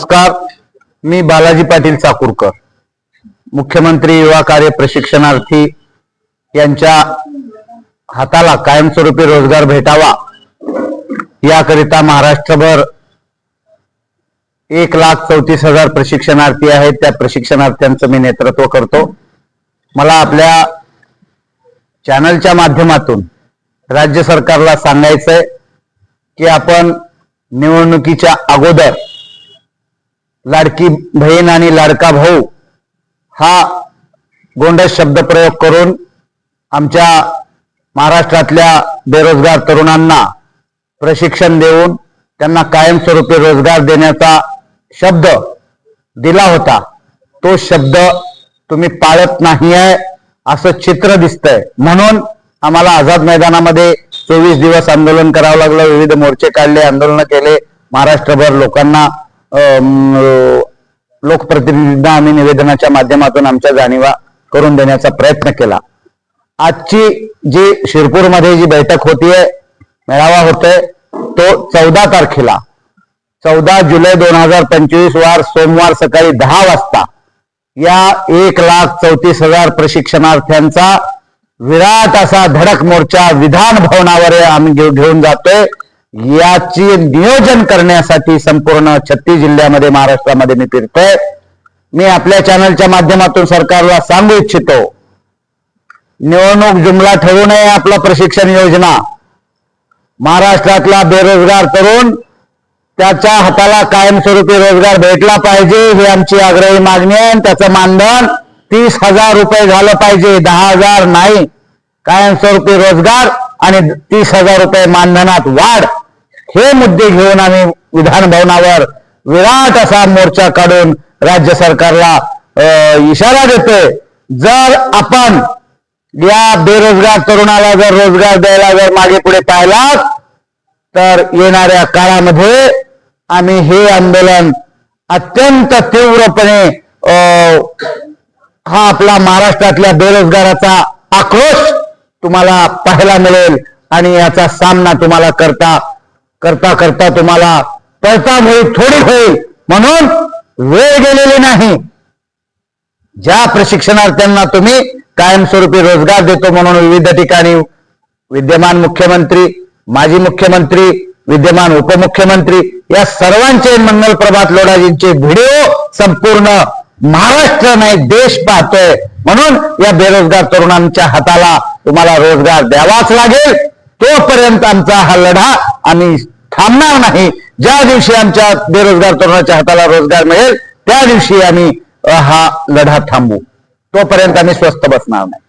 नमस्कार. मी बालाजी पाटील चाकूरकर मुख्यमंत्री युवा कार्य प्रशिक्षणार्थी यांच्या हाताला कायमस्वरूपी रोजगार भेटावा. याकरिता महाराष्ट्रभर एक लाख चौतीस हजार प्रशिक्षणार्थी आहेत. त्या प्रशिक्षणार्थ्यांचं मी नेतृत्व करतो. मला आपल्या चॅनलच्या माध्यमातून राज्य सरकारला सांगायचंय की आपण निवडणुकीच्या अगोदर लाडकी बहीण आणि लाडका भाऊ हा गोंडस शब्द प्रयोग करून आमच्या महाराष्ट्रातल्या बेरोजगार तरुणांना प्रशिक्षण देऊन त्यांना कायमस्वरूपी रोजगार देण्याचा शब्द दिला होता. तो शब्द तुम्ही पाळत नाही आहे असं चित्र दिसतंय. म्हणून आम्हाला आझाद मैदानामध्ये चोवीस दिवस आंदोलन करावं लागलं. विविध मोर्चे काढले आंदोलन केले. महाराष्ट्रभर लोकांना लोकप्रतिनिधींना आम्ही निवेदनाच्या माध्यमातून आमच्या जाणीवा करून देण्याचा प्रयत्न केला. आजची जी शिरपूरमध्ये जी बैठक होतीये मेळावा होतोय तो चौदा तारखेला. चौदा जुलै दोन हजार पंचवीस वार सोमवार सकाळी दहा वाजता. या एक लाख चौतीस हजार प्रशिक्षणार्थ्यांचा विराट असा धडक मोर्चा विधान भवनावर आम्ही घेऊन जातोय. याची नियोजन करण्यासाठी संपूर्ण छत्तीस जिल्ह्यामध्ये महाराष्ट्रामध्ये मी फिरतोय. मी आपल्या चॅनलच्या माध्यमातून सरकारला सांगू इच्छितो निवडणूक जुमला ठेवू नये आपला प्रशिक्षण योजना. महाराष्ट्रातला बेरोजगार तरुण त्याच्या हाताला कायमस्वरूपी रोजगार भेटला पाहिजे ही आमची आग्रही मागणी आहे. आणि त्याचं मानधन तीस हजार रुपये झालं पाहिजे दहा हजार नाही. कायमस्वरूपी रोजगार आणि तीस हजार रुपये मानधनात वाढ. हे मुद्दे घेऊन आम्ही विधान भवनावर विराट असा मोर्चा काढून राज्य सरकारला इशारा देतोय. जर आपण या बेरोजगार तरुणाला जर रोजगार द्यायला जर मागे पुढे पाहिलात तर येणाऱ्या काळामध्ये आम्ही हे आंदोलन अत्यंत तीव्रपणे हा आपला महाराष्ट्रातल्या बेरोजगाराचा आक्रोश तुम्हाला पाहायला मिळेल आणि याचा सामना तुम्हाला करता करता करता तुम्हाला पळता होईल थोडी होईल. म्हणून वेळ गेलेली नाही. ज्या प्रशिक्षणार्थ्यांना तुम्ही कायमस्वरूपी रोजगार देतो म्हणून विविध ठिकाणी विद्यमान मुख्यमंत्री माजी मुख्यमंत्री विद्यमान उपमुख्यमंत्री या सर्वांचे मंगल प्रभात लोढाजींचे व्हिडिओ संपूर्ण महाराष्ट्र नाही देश पाहतोय. म्हणून या बेरोजगार तरुणांच्या हाताला तुम्हाला रोजगार द्यावाच लागेल. तोपर्यंत आमचा हा लढा आम्ही थांबणार नाही. ज्या दिवशी आमच्या बेरोजगार तरुणाच्या हाताला रोजगार मिळेल त्या दिवशी आम्ही हा लढा थांबू. तोपर्यंत आम्ही स्वस्थ बसणार नाही.